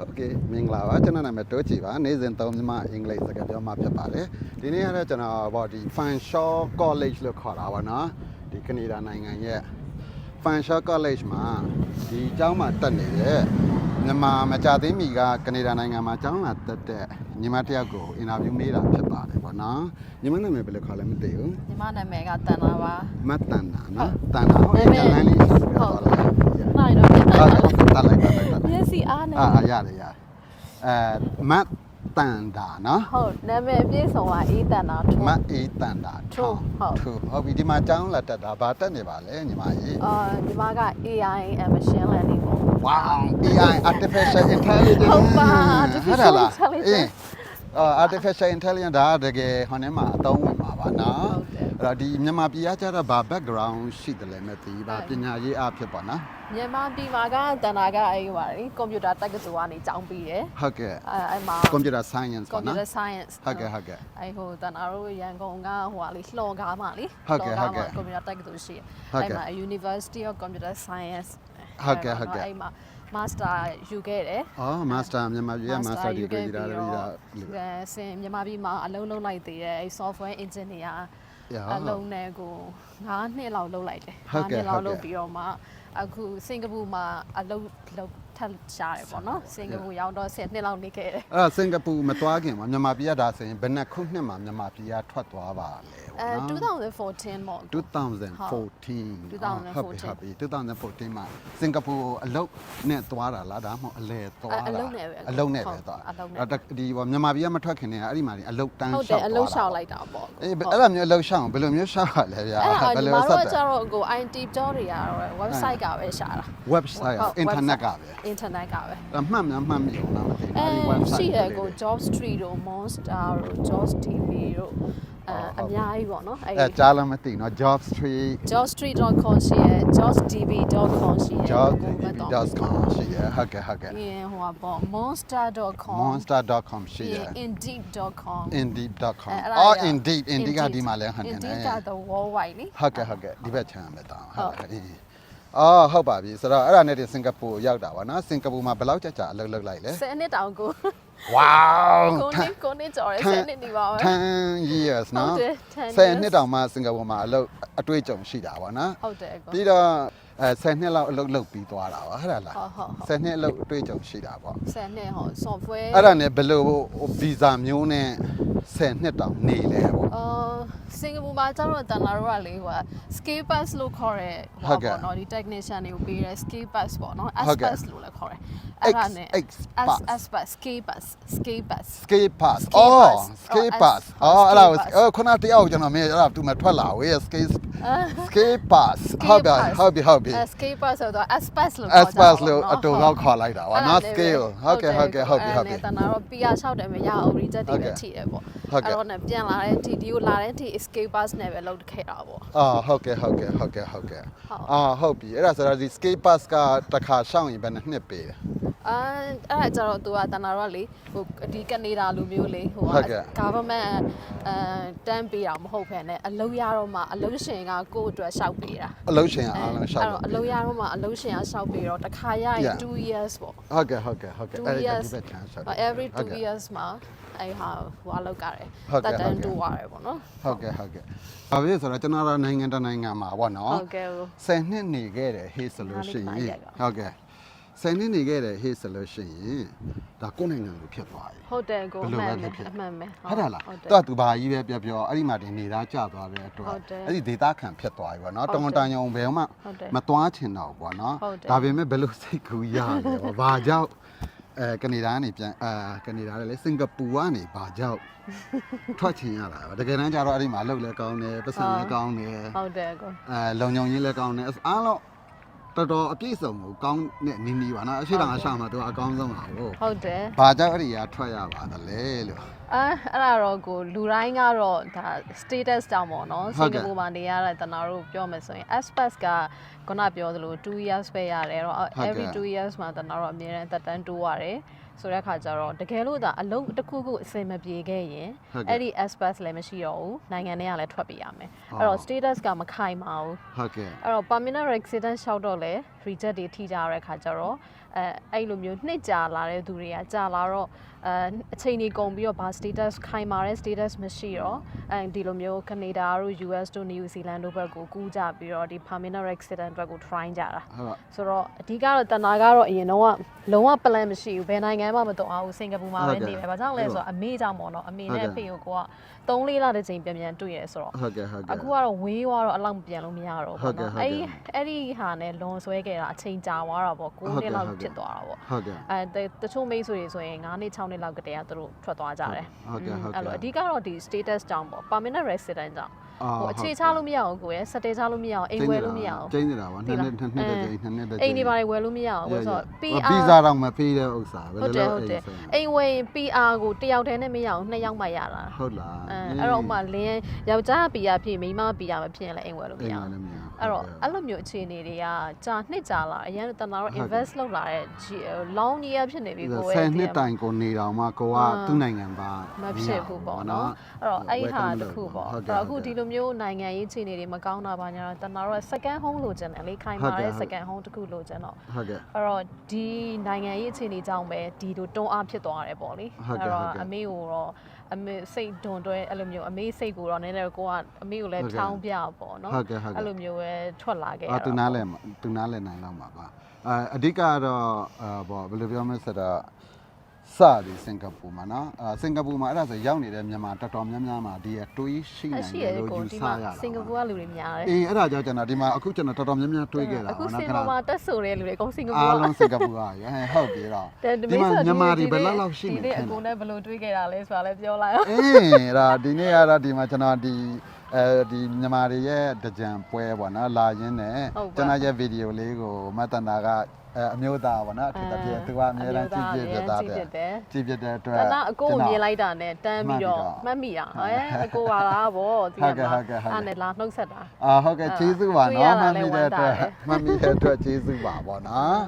ဟုတ်ကဲ့မင်္ဂလာပါကျွန်တော်နာမည်တိုးချီပါနေ့စဉ်သုံးမြမအင်္ဂလိပ်စကားပြောမှာဖြစ်ပါတယ်ဒီနေ့ကတော့ကျွန်တော်ဗောဒီ Fanshawe College လို့ခေါ်တာပါနော်ဒီကနေဒါနိုင်ငံရဲ့ Fanshawe College မှာဒီကျောင်းမှာတက်နေတဲ့မြန်မာမကြသိမီကကနေဒါနိုင်ငံမှာကျောင်းလာတက်တဲ့ညီမတစ်ယောက်ကိုအင်တာဗျူးမေးတာဖြစ်ပါတယ်ဗောနော်ညီမနာမည်ဘယ်လိုခေါ်လဲမသိဘူးညီမနာမည်ကတန်နာပါမတန်နာနော်တန်နာဟုတ်ကဲ့လမ်းလေးဆက်ပြောပါလား နိုင်တော့ဟုတ်တယ်တက်လိုက်တက်လိုက်တက်လိုက်မျက်စိအားနေအာအာရတယ်ရတယ်အဲမတ်တန်တာနော်ဟုတ်နာမည်အပြည့်စုံကအေးတန်တာထုံးမတ်အေးတန်တာထိုးဟုတ်ထိုးဟုတ်ပြီဒီမှာကျောင်းလာတက်တာဘာတက်နေပါလဲညီမကြီးအာညီမက AI and machine learning ပေါ့ wow AI artificial intelligence ဟုတ်ပါဟုတ်တယ်လား artificial intelligence အေးအာ artificial intelligence ဒါတကယ်ဟိုနေ့မှာအသုံးဝင်ပါပါနော်ဟုတ်တယ် အဲ့တော့ဒီမြန်မာပြည်ကကျတော့ဘာ background ရှိတယ်လဲမသိဘူးဗာဟုတ်ပညာရေးအဖြစ်ပါနော်မြန်မာပြည်မှာကတန်တာကအေးပါတယ်ကွန်ပျူတာတက္ကသိုလ်ကနေကျောင်းပြီးတယ်ဟုတ်ကဲ့အဲအဲ့မှာ computer science ပေါ့နော် computer science ဟုတ်ကဲ့ဟုတ်ကဲ့အဲ့ဟိုတန်တာတို့ရန်ကုန်ကဟိုဟာလေးလှော်ကားမှာလေဟုတ်ကဲ့ဟုတ်ကဲ့ကွန်ပျူတာတက္ကသိုလ်ရှိတယ်ဟုတ်ကဲ့အဲ့မှာ University of Computer Science ဟုတ်ကဲ့ဟုတ်ကဲ့အဲ့မှာ master ယူခဲ့တယ်အော် master မြန်မာပြည်က master degree ရတာရတာအဲဆင်မြန်မာပြည်မှာအလုံးလုံးလိုက်သေးတယ်အဲ software engineer ရ အလုံးနဲ့ကို9နှစ်လောက်လုပ်လိုက်တယ်ဟုတ်ကဲ့9နှစ်လောက်ဟုတ်ကဲ့လုပ်ပြီးတော့မှအခုစင်ကာပူမှာအလုံးလုပ်ထပ်ရှားတယ်ပေါ့နော်စင်ကာပူရောက်တော့10နှစ်လောက်နေခဲ့တယ်အဲ့ဒါစင်ကာပူမသွားခင်မှာမြန်မာပြည်ကဒါဆိုရင်ဘယ်နှစ်ခုနှစ်မှာမြန်မာပြည်ကထွက်သွားပါလဲ အဲပေါ့နော်2014ပေါ့ 2014 2014ဟုတ်ပြီ2014မှာစင်ကာပူအလုတ်နဲ့သွားတာလားဒါမှမဟုတ်အလဲသွားတာအလုပ်နဲ့ပဲအလုတ်နဲ့ပဲဟုတ်သွားအလုပ်နဲ့အဲ့ဒါဒီပေါ့မြန်မာပြည်ကမထွက်ခင်တည်းကအဲ့ဒီမှာဒီအလုတ်တန်းဟုတ်လျှောတယ်က်အလုံးသွားလျှောက်လိုက်တာပေါ့အေးအဲ့ဒါမျိုးအလုတ်လျှောက်အောင်ဘယ်လိုမျိုးလျှောက်ရလဲဗျာအဲ့ဒါဘယ်ညီလိုမဆက်တို့တကယ်ကျတော့ကို IT ကြောတွေရတော့ website ကပဲရှာတာ website ဟုတ် internet က website ပဲ internet ကပဲအဲ့မှတ်များမှတ်မိအောင်လားမသိဘူးအဲအဲ့ဒီ website ရှိတယ်ကိုလေးတွေ Job Street တို့ Monster တို့ Jobs TV တို့ အဲဟုတ်အများကြီးပေါ့နော်အဲအဲကြားလည်းမသိနော် job street jobstreet.com ရှိရယ် jobsdb.com ရှိရယ် job.com ရှိရဟုတ်ကဲ့ဟုတ်ကဲ့ပြီးရင်ဟိုပါပေါ့ monster.com monster.com ရှိရပြီးရင် indeed.com indeed.com အဲ့ဒါအော်က indeed indeed ကဒီမှာလဲဟန်နေ Indeed တယ်က the worldwide လေဟုတ်ကဲ့ဟုတ်ကဲ့ဒီဘက်ခြမ်းပဲတောင်းဟုတ်ဟုတ်ကဲ့ အေးအော်ဟုတ်ပါပြီဆိုတော့အဲ့ဒါနဲ့ဒီစင်ကာပူရောက်တာပါနော်စင်ကာပူမှာဘယ်လောက်ကြာကြာအလုပ်လုပ်လိုက်လဲ10နှစ်တောင်ကို wow ကိုနေကိုနေကြော်ရယ်10နှစ်နေပါပဲ10 years နော်ဟုတ်တယ်10 10နှစ်တောင်မှစင်ကာပူမှာအလုပ်အတွေ့အကြုံရှိတာပါနော်ဟုတ်တယ်ကိုပြီးတော့ အဲ10နှစ်လောက်အလုပ်လုပ်ပြီးသွားတာပါဟုတ်လားဟုတ်ဟုတ်ဟုတ်10နှစ်အလုပ်အတွေ့အကြုံရှိတာပေါ့10နှစ်ဟော software အဲ့ဒါနဲ့ဘယ်လိုဗီဇာမျိုးနဲ့10နှစ်တောင်နေလဲပေါ့ အာစင်ကာပူမှာကျတော့တန်လာတော့ကလေဟို scale pass လို့ခေါ်ရဲဟုဟောတ်ကဲ့ပေါ့နော်ဒီ technician တွေကိုပေးရဲ scale pass ပေါ့နော် S ဟုတ်ကဲ့ pass လို့လည်းခေါ်ရဲအဲ့ဒါနဲ့ X S pass S pass scale pass scale pass skate pass Skate အော် pass skate အော် pass S- အော်အဲ့ဒါကို skate pass အော်ခုနတယောက်ကျွန်တော်မေးအဲ့ဒါသူမထွက်လာဝေး skate skate pass ဟုတ်ပြီဟုတ်ပြီဟုတ်ပြအဲ scale pass ဆိုတော့ S pass လို့ S pass လို့အတူကောက်ခေါ်လိုက်တာပါနော် scale ဟုတ်ကဲ့ဟုတ်ကဲ့ဟုတ်ပြီဟုတ်ပြီ တန်လာတော့ PR 6တယ်မရအောင် reject တွေ ဟုတ်ကဲ့ ပဲထိတယ်ပေါ့ ဟုတ်ကဲ့ အဲ့တော့ねပြန်လာတဲ့ TD ကိုလာတဲ့ T scale pass နဲ့ပဲလုပ်ခဲ့တာပေါ့ အော်ဟုတ်ကဲ့ဟုတ်ကဲ့ဟုတ်ကဲ့ဟုတ်ကဲ့ ဟုတ် အော်ဟုတ်ပြီအဲ့ဒါဆိုတော့ဒီ skate pass ကတစ်ခါရှောင်းရင်ဘယ်နှစ်နှစ်ပေးလဲ အဲအဲ့ဒါကြတော့ तू ကတနာတော့လေဟိုဒီကနေဒါလူမျိုးလေဟို ဟုတ်ကဲ့ government အဲတန်းပေးတာမဟုတ်ဖ ೇನೆ အလုံးရတော့မှအလုံးရှင်ကကိုယ့်အတွက်ရှောက်ပေးတာ အလုံးရှင်အားလုံးရှောက် အဲ့ တော့အလုံးရတော့မှအလုံးရှင်ကရှောက်ပေးတော့တစ်ခါရရင် Yeah. 2 years ပေါ့ ဟုတ်ကဲ့ဟုတ်ကဲ့ဟုတ်ကဲ့2အဲ့ဒါ years ဒီဘက်ချမ်းရှောက် every ဟုတ်2ကဲ့ years မှာအဲ့ဟာဟိုအလောက်ကြတယ်ဟုတ်ကဲ့တက်တဟုတ်န်းကဲ့ တူရတယ်ပေါ့နော် ဟုတ်ကဲ့ဟုတ်ကဲ့ဘာဖြစ်လဲဆိုတော့ကျွန်တော်တို့နိုင်ငံတစ်နိုင်ငံမှာပေါ့နော်ဟုတ်ကဲ့ဟုတ်10နှစ်နေခဲ့တယ်ဟေးဆိုလို့ရှိရင်ဟုတ်ကဲ့ 10နှစ်နေခဲ့တယ်ဟေးဆိုလို့ရှိရင်ဒါကိုယ့်နိုင်ငံလိုဖြစ်သွားပြီဟုတ်တယ်ကိုဘယ်အလိုမှပဲန်ပဲဖြစ်ဖြစ်အမှန်ပဲဟုတ်တယ်လားဟုတ်တယ်တော့သူဘာကြီးပဲပြောပြောအဲ့ဒီမှာတင်နေတာကြသွားတဲ့အတွက်ဟုတ်တယ်အဲ့ဒီဒေတာခံဖြစ်သွားပြီပေါ့နော်ဟုတ်တောင်တယ်တန်ယုံဘယ်မှဟုတ်တယ်မသွားချင်တော့ဘူးပေါ့နော်ဟုတ်တယ်ဒါပေမဲ့ဘယ်လိုစိတ်ကူးရလဲပေါ့ဘာကြောင့်အဲကနေဒါကနေပြန်အာကနေဒါလည်းစင်ကာပူကနေဘာကြောင့်ထွက်ချင်ရတာပဲတကယ်တမ်းကျတော့အဲ့ဒီမှာအလုပ်လည်းကောင်းတယ်ပတ်စံလည်းကောင်းတယ်ဟုတ်တယ်ကိုအဲလုံုံကြီးလည်းကောင်းတယ်အားလုံး တော်တော်အပြည့်စုံကိုကောင်းတဲ့နီးနီးပါနော်အရှိတောင်အရှမှာသူကအကောင်းဆုံးပါဟုတ်ဟုတ်တယ်ဘာကြောင့်အဲ့ဒီကထွက်ရပါသလဲလို့အဲအဲ့ဒါတော့ကိုလူတိုင်းကတော့ဒါ status တောင်ပေါ့နော်ဟုစတ်င်ကဲ့ကာပူမှာနေရတဲ့တနာတို့ပြောမယ်ဆိုရင် Express ကခုနပြောသလို2 years ပဲရတယ်တော့ဟုတ်ကဲ့ every 2 years မှာတနာတို့အမြဲတမ်းတက်တန်းတိုးရတယ် ဆိုတဲ့အခါကျတော့တကယ်လို့ဒါအလုပ်တစ်ခုခုအစင်မပြေခဲ့ရင်ဟုတ်ကဲ့အဲ့ဒီ Express လည်းမရှိတော့ဘူးနိုင်ငံထဲကလည်းထွက်ပြရမယ်အော်အဲ့တော့ status ကမခိုင်ပါဘူးဟုတ်ကဲ့အဲ့တော့ permanent resident လျှောက်တော့လဲ reject တွေထိကြရတဲ့ခါကျတော့အဲအဲ့လိုမျိုးနှစ်ကြာလာတဲ့သူတွေကကြာလာတော့ အဲအချိန်ကြီးကုန်ပြီးတော့ဘာ status ခိုင်မာတဲ့ status မရှိတော့အဲဒီလိုမျိုး Canada တို့ US တို့ New Zealand တို့ဘက်ကိုကူးကြပြီးတော့ဒီ permanent resident ဘက်ကို try ကြတာဟုတ်ပါဆိုတော့အဓိကတော့တနာကတော့အရင်တော့ကလုံးဝ plan မရှိဘူးဘယ်နိုင်ငံမှမတော်အောင်စင်ကာပူမှာပဲနေမယ်။ဘာကြောင့်လဲဆိုတော့အမေကြောင့်ပေါ့နော်။အမေနဲ့အဖေကိုကိုက3လေးလတစ်ချိန်ပြန်ပြန်တွေ့ရဲဆိုတော့ဟုတ်ကဲ့ဟုတ်ကဲ့အခုကတော့ဝေးသွားတော့အလောက်မပြန်လို့မရတော့ဟုတ်ဘူးကဲ့ပေါ့ဟုတ်နော်ကဲ့။အဲ့ဒီအဲ့ဒီဟာနဲ့လွန်ဆွဲခဲ့တာအချိန်ကြာသွားတာပေါ့9ဟုတ်ကဲ့နှစ်လောက်ဟုတ်ကဲ့ဖြစ်သွားတာပေါ့ဟုတ်ကဲ့အဲတတချို့မိတ်ဆွေတွေဆိုရင်9နှစ်6နှစ်လောက်ကတည်းကသူတို့ထွက်သွားကြတယ်ဟုတ်ကဲ့ဟုတ်ကဲ့အဲ့လိုအဓိကတော့ဒီ status ကြောင့်ပေါ့ permanent resident ကြောင့်အာဟိုအခြေချလို့မရအောင်ကိုယ်ရယ်စက်တဲချလို့မရအောင်အိမ်ဝယ်လို့မရအောင်ကျင်းနေတာပါနှစ်နှစ်နှစ်နှစ်တစ်ကြိမ်နှစ်နှစ်တစ်ကြိမ်အိမ်ဒီပါတွေဝယ်လို့မရအောင်ဆိုတော့ဗီ PR ဇာတော့မပေးတဲ့ဥစ္စာပဲဟုတ်တယ်ဟုတ်တယ်အိမ်ဝယ်ရင် PR ကိုတယောက်တည်းနဲ့မရအောင်နှစ်ယောက်မှရတာဟုတ်လားအဲအဲ့တော့ဥပမာလင်းယောက်ျားက PR ဖြစ်မိန်းမက PR မဖြစ်ရင်လည်းအိမ်ဝယ်လို့မအိမ်ရကအောင်လည်းမရ အဲ့တော့အဲ့လိုမျိုးအခြေအနေတွေကကြာနှစ်ကြာလာအရင်ကတနာတော့ invest လုပ်လာတဲ့ long year ဖြစ်နေပြီကိုယ်ဆရဲ့ယ်နှစ်တိုင်ကိုနေတော့မှကိုကသူ့နိုင်ငံပါမဖြစ်ဘူးပေါ့နော်အဲ့တော့အဲ့ဟာတစ်ခုပေါ့ဟုတ်အဲ့ကဲ့တော့အခုဒီလိုမျိုးနိုင်ငံရေးအခြေအနေတွေမကောင်းတာပါညာတော့တနာတော့ second home လိုချင်တယ်လေခိုင်မာတဲ့ second home တစ်ခုလိုချင်တော့ဟုတ်ကဲ့အဲ့တော့ဒီနိုင်ငံရေးအခြေအနေကြောင့်ပဲဒီလိုတွန်းအားဖြစ်သွားတယ်ပေါ့လေဟုတ်ကဲ့ဟုတ်ကဲ့အမေကိုတော့ အမေစိတ်ဒွန်တွဲအဲ့လိုမျိုးအမေစိတ်ကိုတော့နည်းနည်းကိုကအမေကိုလည်းဟုတ်ကဲ့ထောင်းပြပေါ့နော်ဟုတ်ကဲ့ဟုတ်ကဲ့အဲ့လိုမျိုးပဲထွက်လာခဲ့ရအာတာသူနားလဲသူနားလဲနိုင်တော့မှာပါအဲအဓိကတော့အာဘောဘယ်လိုပြောမလဲဆိုတော့ စသည်စင်ကာပူမှာနော်အာစင်ကာပူမှာအဲ့ဒါဆိုရောက်နေတဲ့မြန်မာတော်တော်များများမှာဒီအတွေးရှိအနိုင်ရှိတရယ်လို့ကိုယူဒီဆမှာရတာစင်ကာပူကလူတွေများတယ်အေးအဲ့ဒါကြောင့်ကျွန်တော်ဒီမှာအခုကျွန်တော်တော်တော်များများတွေးခဲ့တာအခုပေါ့စနော်င်ခဏကာပူမှာတက်ဆိုတဲ့လူတွေအကုန်စင်ကာပူအားကလုံးစင်ကာပူကရဟဲ့ဟုတ်ပြီတော့တဲ့ဒီမှာမြန်မာတွေဘယ်လောက်လောက်ရှိနေဒီလဲနေ့အကုန်နဲ့ဘယ်လိုတွေးခဲ့တာလဲဆိုတာလည်းပြောလိုက်အောင် အေးဒါဒီနေ့ကတော့ဒီမှာကျွန်တော်ဒီအဲဒီမြန်မာတွေရဲ့တကြံပွဲပေါ့နော်လာရင်းနဲ့ဟုတ်ပါ ကျွန်တော်ရဲ့ဗီဒီယိုလေးကိုမတ်တန်တာကအအမျိုးသားပေါ့နော်အထူးသဖြင့်သူကအများအားကြည့်ပြပြတာကြည့်တဲ့ပြတယ်ကြည့်ပြတဲ့အတွက်တနာအကိုကိုမြင်လိုက်တာနဲ့တန်းပြီးတော့မှမှတ်တ်မိမိတာတာဟဲ့အကိုပါလားဗောဒီဟုတ်ကဲ့မှာဟုတ်ကဲ့ဟုတ်ကဲ့အဲ့နဲ့လာနှုတ်ဆက်တာအာဟုတ်ကဲ့ကျေးဇူးပါတွေ့ရနော်တာမှတ်လည်းမိတဲ့အတွက်ဝမ်းသာတယ်မှတ်မိတဲ့အတွက်ကျေးဇူးပါပေါ့နော်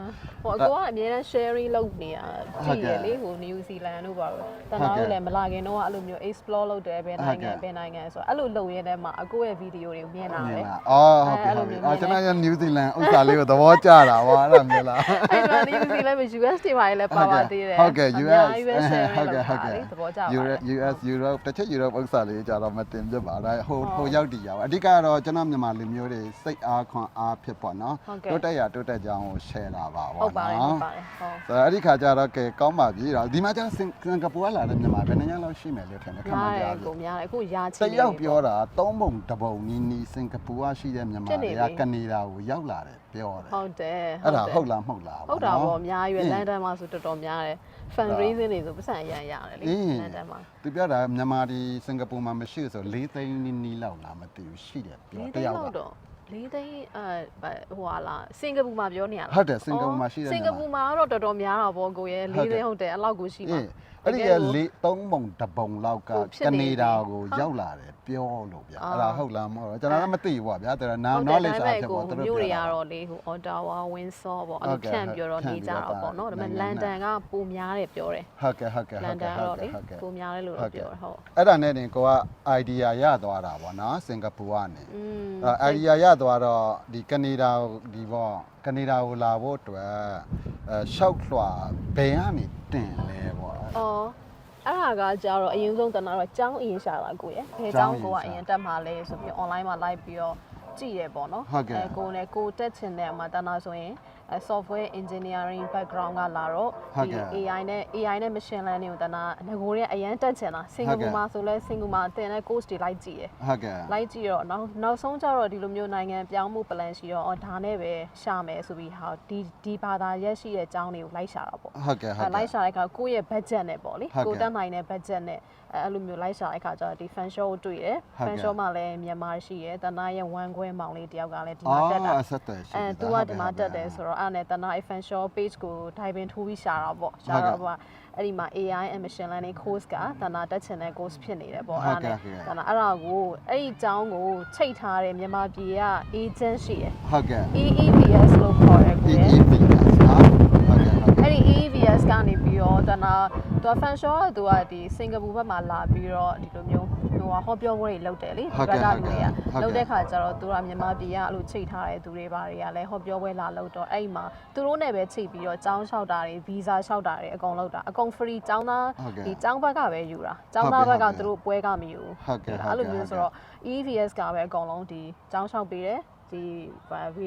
ဟိုအကိုကအများနဲ့ sharing လုပ်နေတာဟုတ်ကြည့်ကဲ့ရလေဟို New Zealand တို့ပါတော့တဟုတ်နာကဲ့တို့လည်းမလာခင်တော့အဲ့လိုမျိုး explore လုပ်တယ်ဘယ်နိုင်ငံဟုတ်ကဲ့ဘယ်နိုင်ငံဆိုတော့အဲ့လိုလုပ်ရတဲ့မှာအကိုရဲ့ဗီဒီယိုတွေကိုမြင်လာမြတင်ယ်လားအော်ဟုတ်ပြီအဲ့လိုဟုတ်ပြီမျိုးအော်ကျွန်မြင်တော်တယ်ရဲ့နယူးဇီလန်ဥစ္စာလေးကိုသဘောကျတာဗောအဲ့ဒါမျိုးလားအဲ့တော့ New Zealand မှာ US တွေပါလည်းပါပါသေးတယ်ဟုတ်ကဲ့အ US များကြီးပဲ sharing ဟုတ်ကဲ့လုပ်ဟုတ်တာကဲ့လေသဘောကျပါ Europe တယ် US Europe တစ်ချက် Europe ဥစ္စာလေးကြတော့မတင်ပြပါဒါဟိုဟိုရောက်တည်ရပါအဓိကတော့ကျွန်တော်မြန်မာလူမျိုးတွေစိတ်အားခွန်အားဖြစ်ပေါ့နော်ဟုတ်ကဲ့တိုးတက်ရတိုးတက်ကြောင်းကို share တာပါဗောဟုတ်ပါတယ်ဟုတ်နော်ပါတယ်ဟုတ်ဆိုတော့အဲ့ဒီခါကျတော့ကဲကောင်းပါပြီတော့ဒီမှာကျတော့စင်စင်ကာပူကလာတဲ့မြန်မာဘယ်နှညလောက်ရှိမယ်လို့ထင်တယ်ခက်မှများန်းတကြယ်တယ်ကိုများတယ်အခုရာချီတနေယောက်ပြီပြောတာသုံးပုံတစ်ပုံနီးနီးစင်ကာပူကရှိတဲ့မြန်မာဖြစ်နေတွေကပြီကနေဒါကိုရောက်လာတယ် ပြောတယ်ဟုတ်တယ်အဲ့ဒါတယ်ဟုတ်လားမဟုတ်လားဟုတ်တာပေါ့အများကြီးပဲအင်းလန်ဒန်မှာဆိုတော်တော်များတယ် fundraising တွေဆိုပတ်စံအရန်ရတယ်လေအင်းလန်ဒန်မှာသူပြောတာမြန်မာဒီစင်ကာပူမှာမရှိဆို၄သိန်းနီးနီးလောက်လားမသိဘူးရှိတယ်ပြောလေးတသိန်းယောက်လောက်ကတော့လေးသိန်းအဲဟိုဟာလားစင်ကာပူမှာပြောနေရလားဟုတ်တယ်စင်ကာပူမှာရှိတယ်စင်ကာပူမှာကတော့တော်တော်များတာပေါ့ကိုရဲ့ဟုတ်လေးတယ်သိန်းဟုတ်တယ်အဲ့လောက်ကိုရှိမှာ အေးအဲ့ဒီကလေးသုံးပုံတစ်ပုံလောက်ကဟိုဖြစ်ကနေနေပြီဒါကိုဟုတ်ရောက်လာတယ်ပြောလို့ဗျာအာအဲ့ဒါဟုတ်လားမဟုတ်လားကျွန်တော်လည်းမသိဘူးပေါ့ဗျာတော်တော်နားဟုတ်တယ် knowledge ဒါပေအားမဲ့ဖြင့်ကိုပေါ့သူတို့မျိုးတွေပြောကတာတော့လေဟို Ottawa Windsor ပေါ့အဲ့ဟုလိုတ်ကဲ့ဖြန့်ပြောတော့ဖြန့်နေပြီးကြတော့တာပေါ့နော်ဒါပေမဲ့နိုလင်န်ငံဒန်ကပိုများတယ်ပြောတယ်ဟုတ်ကဲ့ဟုတ်ကဲ့လဟုန်တ်ဒကဲ့န်ဟုကတော့တ်လေကဲ့ဟုတ်ကဲ့ပိုများတယ်လို့တော့ပြောတယ်ဟုတ်အဲ့ဒါနဲ့တင်ကိုက idea ရသွားတာပေါ့နော်စင်ကာပူကနေอืมအဲ့ idea ရသွားတော့ဒီကနေဒါကိုဒီပေါ့ ကနေဒါကိုလာဖို့အတွက်အဲရှောက်လွှာဘယ်ကနေတင်လဲပေါ့ အော်အဲ့ဒါကကြတော့အရင်ဆုံးတနာတော့ចောင်းအရင်ရှာတာကိုရယ်ဘယ်ចောင်းကိုကအရင်တက်မှာလဲဆိုပြီး online မှာ live ပြီးတော့ကြည့်ရပေါ့နော်ဟုတ်ကဲ့ ကိုနဲ့ကိုတက်ချင်တဲ့အမှာတနာဆိုရင်အဲ software engineering background ကလာတော့ဟုတ်ဒီကဲ့ AI နဲ့ AI နဲ့ machine learning ကိုတနာငကိုတွေကအရင်တက်ချင်တာစင်ကာပူမှာဆိုလဲစင်ကာပူမှာတင်တဲ့ course တွေလိုက်ကြည့်ရယ်ဟုတ်ကဲ့လိုက်ကြည့်တော့နောက်နောက်ဆုံးကျတော့ဒီလိုမျိုးနိုင်ငံပြောင်းမှု plan ရှိတော့အော်ဒါနဲ့ပဲရှာမယ်ဆိုပြီးဟာဒီဒီဘာသာရက်ရှိတဲ့အကြောင်းတွေကိုလိုက်ရှာတာပေါ့ဟုတ်ကဲ့ဟုတ်အဲလိုကဲ့က်ရှာတဲ့အခါကိုယ့်ရဲ့ budget နဲ့ပေါ့လေဟုတ်ကဲ့ကိုတက်နိုင်တဲ့ budget နဲ့ အဲအဲ့လိုမျိုးလိုက်ရှာတဲ့အခါကျတော့ဒီ fan show ကိုတွေ့တယ်ဟုတ်ကဲ့ fan show မှာလည်းမြန်မာရှိရယ်တနာရဲ့ဝမ်ခွဲမောင်လေးတယောက်ကလည်းဒီအောမှာတက်တာ်အဆက်တယ်ရှိအဲပြီသူကဒီမှာတက်တယ်ဆိုတော့အဲ့ဒါနဲ့တနာ fan show page ကို dive in ထိုးပြီးရှာတာပေါ့ရှာဟုတ်ကဲ့တော့ဟိုကအဲ့ဒီမှာ AI and machine learning course ကတနာတက်ချင်တဲ့ course ဖြစ်နေတယ်ပေါ့ဟုအဲ့တ်ဒါကဲ့နဲ့ဟုတ်ကဲ့တနာအဲ့ဒါကိုအဲ့ဒီအကြောင်းကိုချိတ်ထားတဲ့မြန်မာပြည်က agent ရှိရယ်ဟုတ်ကဲ့ EEBS လို့ခေါ်တယ်ကိုရယ် EEP နော်ဟုတ် ကဲ့ဟုတ်ကဲ့ အဲ့ဒီ EVS ကနေပြီးတော့တနာသူက fan show ကသူကဒီစင်ကာပူဘက်မှာလာပြီးတော့ဒီလိုမျိုး ဟိုဟောပြောပွဲတွေလုပ်တယ်လေ ဟုတ်ကဲ့ က ဟုတ်ကဲ့ တွေက ဟုတ်ကဲ့ လုပ်တဲ့ခါကျတော့သူတို့ကမြန်မာပြည်ကအဲ့လိုချိန်ထားတဲ့သူတွေပါတွေကလည်းဟောပြောပွဲလာလုပ်တော့အဲ့မှာသူတို့နဲ့ပဲချိန်ပြီးတော့ចောင်းလျှောက်တာတွေဗီဇာလျှောက်တာတွေအကုန်လုပ်တာအကုန် free ចောင်းသား ဟုတ်ကဲ့ ဒီចောင်းဘက်ကပဲယူတာចောင်းသားဘက်က ဟုတ်ကဲ့ သူတို့ပွဲကမယူ ဟုတ်ကဲ့ အဲ့လို ဟုတ်ကဲ့ မျိုးဆိုတော့ EVS ကပဲအကုန်လုံးဒီចောင်းလျှောက်ပေးတယ် ဒီ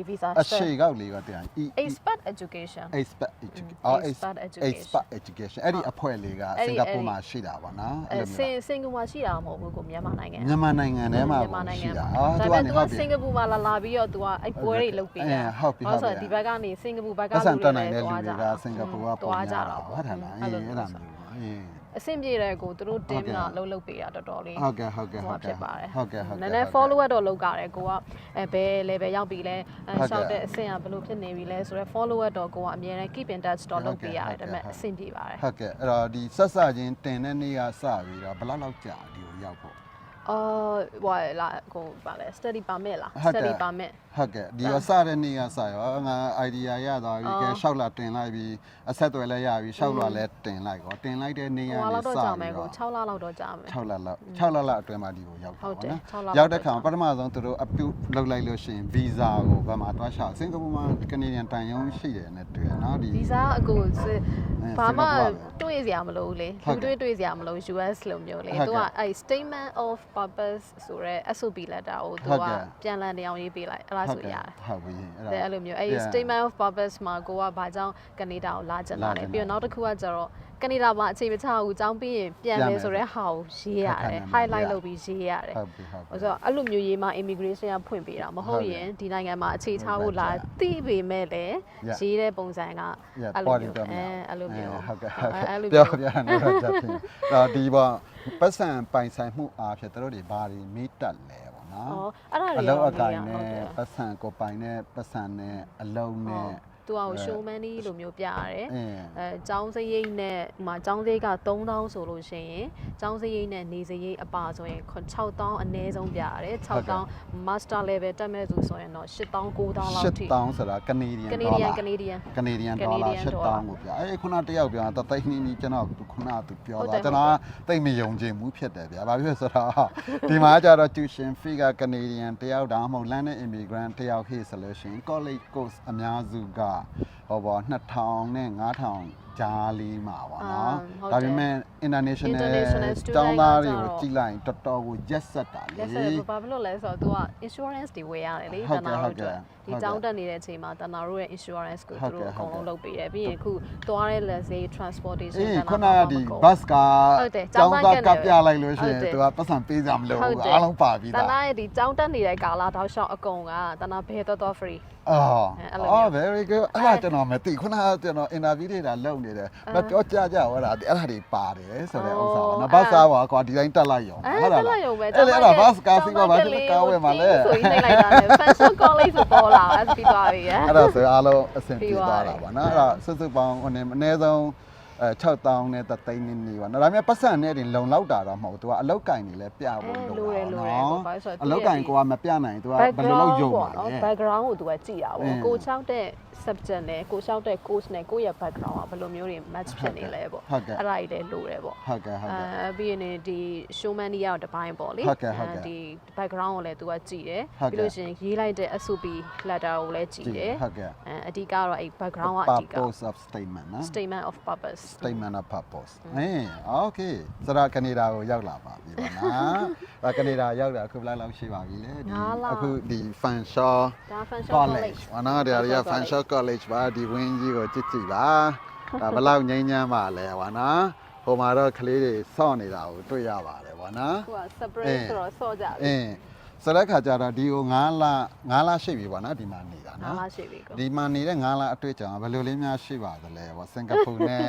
ဗီဇာအရှိကောက်လေးကတရား E expert education expert education အော် expert education expert education အဲ့ဒီအဖွဲ့လေးကအဲ့စဒီင်ကာပူမှာရှိတာပါနော်အဲအဲ့လိုစမျိုးင်စင်ကာပူမှာရှိတာမဟုတ်ဘူးကိုမြန်မာနိုင်ငံမြန်မာနိုင်ငံထဲမှာမြန်မာနိုရှိင်ငံတာမှာအော်ဒါသူပေကမဲ့နေသူဟုကတ်ပြီစင်ကာပူမှာလာလာပြီးတော့သူကအဲ့ပွဲတွေလုပ်ပေးတာအဲဟုတ်ပြီဟုတ်ပြီဆိုတော့ဒီဘက်ကနေစင်ကာပူဘက်ကပတ်စံလူတက်တွေနိုင်တဲ့လည်းလူသွားကြတွေကတာစင်ကာပူကပုံသွားကြကြတာတာပေါ့ဟုတ်တယ်လားအေးအဲ့လိုအဲ့ဒါမျိုးမျိုး အေးအဆင်ပြေတယ်ကိုသူတို့ဟုတ် team ကဲ့ကလှုပ်လှုပ်ပေးတာတော်တော်လေးဟုတ်ကဲ့ဟုတ်ကဲ့ဟိုဟုတ်ဖြစ်ကဲ့ပါတယ်ဟုတ်ကဲ့ဟုတ်ကဲ့နည်းနည်း follow up တော့လုပ်ကြတယ်ကိုကအဲဘယ် level ရောက်ပြီလဲအဲဟုတ်ကဲ့ရှောက်တဲ့အဆင့်ကဘယ်လိုဖြစ်နေပြီလဲဆိုတော့ follow up တော့ကိုကအမြဲတမ်း keep in touch တော့လုပ်ပေးရတယ်ဟုတ်ကဲ့ဒါပေမဲ့ဟုတ်ကဲ့အဆင်ပြေပါတယ်ဟုတ်ကဲ့အဲ့တော့ဒီဆက်စချင်းတင်တဲ့နေ့ကစပြီးတော့ဘယ်လောက်လောက်ကြာဒီကိုရောက်ဖို့ အော်ဟိုလာကိုပါလဲ study permit လား ဟုတ်တယ် study permit ဟုတ်ကဲ့ဒီရောစတဲ့နေ့ကစရောငါ idea ရသွားပြီကဲအော်ရှောက်လာတင်လိုက်ပြီအဆက်အသွယ်လည်းရပြီရှောက်လာလည်းတင်လိုက်ကောတင်လိုက်တဲ့နေ့ကဟိုနေလောက်စတော့ပြီးကြာမယ်ကိုတော့ 6လလောက်တော့ကြာမယ် 6လလောက်6လလောက်အတွင်းမှာဒီကိုရောက်ဟုတ်တယ်ပါ6လနော်ရောက်တဲ့ခါမှာပထမဆုံးသူတို့အပြုလုပ်လိုက်လို့ရှိရင်ဗီဇာကိုဘယ်မှာတွားရှောက်စင်ကာပူမှာကနေဒီယန်တန်ယုံရှိတယ်နဲ့တွေ့ရနော်ဒီ ဗီဇာအကူစစ်အဲဘာမှစင်ကာပူကပဲတွေးစရာမလိုဘူးလေဟုတ်လူကဲ့တွေးတွေးစရာမလို US လိုမျိုးလေဟုတ်သူကဲ့ကအဲ statement of purpose ဆိုရဲ SOP letter ကိုသူဟုတ်ကကဲ့ပြန်လည်နေအောင်ရေးပေးလိုက်အဲ့ဒါဆိုရတယ်ဟုတ်ပြီတဲ့အဲ့လိုမျိုးအဲ့ဒီ Yeah. statement of purpose မှာကိုကဘာကြောင့်ကနေဒါကိုလာချင်တာလာချလဲင်တာပြီးတော့နောက်တစ်ခုကကျတော့ ကနေဒါမှာအခြေမချဘူးအကြောင်းပြီးရင်ပြန်ပြန်မယ်မယ်ဆိုတဲ့ဟာကိုရေးရခက်ခက်တယ်နေနေ highlight ရလုပ်ပြီးရေးရတယ်ဟုတ်ပြီဟုတ်ပြီဆိုတော့အဲ့လိုမျိုးရေးမှ immigration ကဖွင့်ပေးတာမဟုတ်ရင်ဒီနိုင်ငံမှာအခြေချဖို့လာသိပေမဲ့လည်း Yeah. ရေးတဲ့ပုံစံက Yeah, အဲ့လို body မျိုးတော့အဲအဲ့လိုမျိုးဟုတ်ကဲ့ဟုတ်ကဲ့အဲ့လိုပြောမျိုးပြနေတော့ချက်ဖြစ်တော့ဒီပေါ့ပတ်စံပိုင်ဆိုင်မှုအားဖြင့်တို့တွေဘာတွေမိတက်လဲပေါ့နော်อ๋อအဲ့ဒါအတွေလုံးအကိုင်ဟုတ်နဲ့တယ်ပတ်စံကိုပိုင်နဲ့ပတ်စံနဲ့အလုံးနဲ့ သူက showman ကြီးလိုမျိုးပြရတယ်အင်းအဲကျောင်းစရိတ်နဲ့ဟိုမှာကျောင်းစရိတ်က3000ဆိုလို့ရှိရင်ကျောင်းစရိတ်နဲ့နေစရိတ်အပါဆိုရင်6000အနည်းဆုံးပြရတယ်6000 master level တက်မဲ့သူဆိုရင်တော့8000 9000လောက်ထိ8000ဆိုတာကနေဒီယန် Canadian ဒေါ်လာ Canadian ကနေဒီယန်ဒေါ်လာ Canadian 8000 dollar ကိုပြအဲ့ခုနတယောက်ပြောတာတိတ်နှင်းနှီးကျွန်တော်ခုနသူပြောဟုတ်တတာယ်ကျွန်တော်ကတိတ်မယုံကြည်မှုဖြစ်တယ်ဗျာဘာဖြစ်လဲဆိုတော့ဒီမှာကျတော့ tuition fee ကကနေဒီယန်တယောက်ဒါမှမဟုတ် land immigrant တယောက်ဟေ့ဆိုလို့ရှိရင် college course အများစုကဟောပေါ့2000နဲ့9000ဂျားလေးမှာပါနော်ဟုတ်တယ်ဒါပေမဲ့ international International student ကျောင်းသားတွေကိုကတော့ကြည့်လိုက်ရင်တော်တော်ကိုရက်ဆက်တာလေလက်ဆက်ဘာဖြစ်လို့လဲဆိုတော့ तू က insurance တွေဝယ်ရတယ်လေဟုတတ်ကဲ့နာဟုတို့တ်ကဲ့အတွက်ဒီဟုတ်ကဲ့ကျောင်းတက်နေတဲ့အချိန်မှာတနာတို့ရဲ့ insurance ကိုဟုသူတ်ကဲ့တို့အကုန်ဟုတ်ကဲ့လုံးလုပ်ပေးတယ်ပြီးရင်အခုသွားတဲ့လက်စေး transportation အေးတနာခုနဘာကမှဒီမကုန်ဘတ်ကဟုတ်တယ်ကျောင်းသားကျောကင်းသားကပြလိုက်လို့ရှိရင်ဟုတ်တယ်သူကပတ်စံပေးကြမလို့ဟုတ်တယ်အားလုံးပါပြီးတသားနာရဲ့ဒီကျောင်းတက်နေတဲ့ကာလာတောက်လျှောက်အကုန်ကတနာဘယ်တော့တော့ free အော်အဲ့လိုမျိုး အော် very good အဲ့ဒါကျွန်တော်မသိခုနကကျွန်တော် interview တွေတာလုပ်နေတယ်မပြောကြကြဟောတာအဲ့ဒါတွေပါတယ်ဆိုတဲ့ဥစ္စာပေါ့နော်ဘတ်စားပါကွာဒီတိုင်းတက်လိုက်ရောအဲဟုတ်တလားက်လိုက်ရုံပဲအဲ့လေအဲ့ဒါဘတ်ကားစီးပါဘာဖြစ်လဲကားဝယ်မှာလဲဆိုရင်နှိမ့်လိုက်တာနဲ့ fashion college ဆိုပေါ်လာအဲ့ပြီးသွားပြီရအဲ့ဒါဆိုအားလုံးအဆင်ပြေပြီးသွားသွားပြီတာပေါ့နော်အဲ့ဒါစွတ်စွတ်ပေါင်းဟိုနေအနည်းဆုံး အဲ6000နဲ့တသိန်းနေနေပါနော်ဒါပေမဲ့ပတ်စံနဲ့တင်လုံလောက်တာတော့မဟုတ်ဘူး तू ကအလောက်ကင်နေလဲပြဖို့လိုလိုတယ်လိုတယ်ပေါ့ဘာလို့ဆိုတော့အလောက်ကင်ကိုကမပြနိုင် तू ကဘယ်လိုလုပ်ယုံပါလဲ background ကိုသူကကြည့်တာအပေါ့င်းကိုချောက်တဲ့ subject နဲ့ကိုချောက်တဲ့ course နဲ့ကိုယ့်ရဲ့ background ကဘယ်လိုမျိုးတွေ match ဖြစ်နေလဲပေါ့ဟုတ်ကဲ့အဲ့ဒါကြီးလည်းလိုတယ်ပေါ့ဟုတ်ကဲ့ဟုတ်ကဲ့အဲပြီးရင်ဒီ showman ကြီးရောက်တစ်ပိုင်းပေါ့လေဟုတ်ကဲ့ဟုတ်ကဲ့ဒီ background ကိုလည်းသူကကြည့်တယ်ဟုတ်ကဲ့ပြီးလို့ရှိရင်ရေးလိုက်တဲ့ SOP letter ကိုလည်းကြည့်တယ်ဟုတ်ကဲ့အဲအဓိကတော့အဲ့ background ကအဓိက purpose of statement နော် statement of purpose statement of purpose အင်းโอเคဆိုတော့ကနေဒါကိုရောက်လာပါပြီပါနော်ဒါကနေဒါရောက်တာအခုဘယ်လောက်လောက်ရှိပါပြီလဲဒီ ငါးလ အခုဒီ Fanshawe ဒါ function college ဘာနော်ဒါတွေက Fanshawe Fanshawe college ပါဒီဝင်းကြီးကိုကြည့်ကြည့်ပါဒါဘယ်လောက်ငိမ့်ညမ်းပါလဲဘာနော်ဟိုမှာတော့ကလေးတွေစောင့်နေတာကိုတွေ့ရပါတယ်ဘာနော် ကိုက separate အင်း ဆိုတော့ဆော့ကြ အ ပြီ င်း ဆိုတဲ့ခါကျတော့ဒီကို9လ9လရှိပြီပေါ့နော်ဒီမှာနေတာနားနော်လားရှိပြီကိုဒီမှာနေတဲ့9လအတွေ့အကြုံကဘယ်လိုလေးများရှိပါသလဲဟောစင်ကာပူနဲ့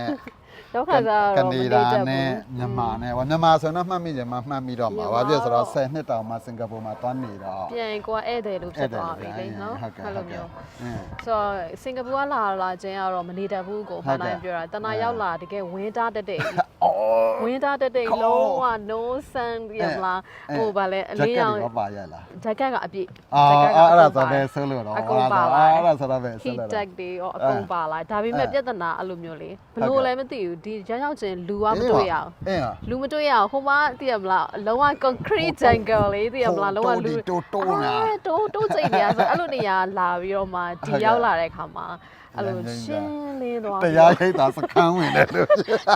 ဒုက္ခစားကတော့မနေနေဒါတတ်နဲ့ဘူးမြန်မာနဲ့ဟောမြန်မာဆိုတော့မှတ်မိတယ်မှမှတ်မိတော့မှာမြန်မာဘာဖြစ်လဲဆိုတော့တော့10နှစ်တောင်မှစင်ကာပူမှာသွားနေတော့ပြန်ကိုကဧည့်သည်လို့ဖြစ်သွားပြီလေနော်ဟုတ်ကဲ့အဲ့ဟုလိုတ်ကဲ့မျိုးအင်းဆိုတော့စင်ကာပူကလာလာခြင်းကတော့မနေတတ်ဘူးကိုဟုမှတ်န်ကဲ့တိုင်းပြောတာတနာအဲရောက်လာတကယ်ဝင်းသားတက်တဲ့အော်ဝင်းသားတက်တဲ့ကောလုံးဝ no sun ရမလားဟိုဗာလဲအလေးရောင်ဂျက်ကတွေပါရလားဂျက်ကက်ကအပြည့်အာဂျက်ကအဲ့ဒါအဆိုကုန်ပဲပါတယ်ဆလို့တော့အကုန်ပါလာအဲ့ဒါဆိုတော့ပဲဆ heat လို့ tag တွေရောအကုန်ပါလာဒါပေမဲ့အဲပြဿနာအဲ့လိုမျိုးလေဘလို့လည်းမသိဘူးဒီရောက်ရောက်ချင်းလူကမတွေ့ရအောင်အင်းဟာလူမတွေ့ရအောင်ဟိုမှာသိရမလားအလုံးဝ concrete jungle လေးသိရမလားလုံးဝလူတိုးတိုးနာအဲတိုးတိုးစိတ်နေရဆိုအဲ့လိုနေရာလာပြီးတော့မှဒီရောက်လာတဲ့ခါမှာအဲ့လိုရှင်းလင်းသွားတရားရိပ်သာစခန်းဝင်တယ်လို့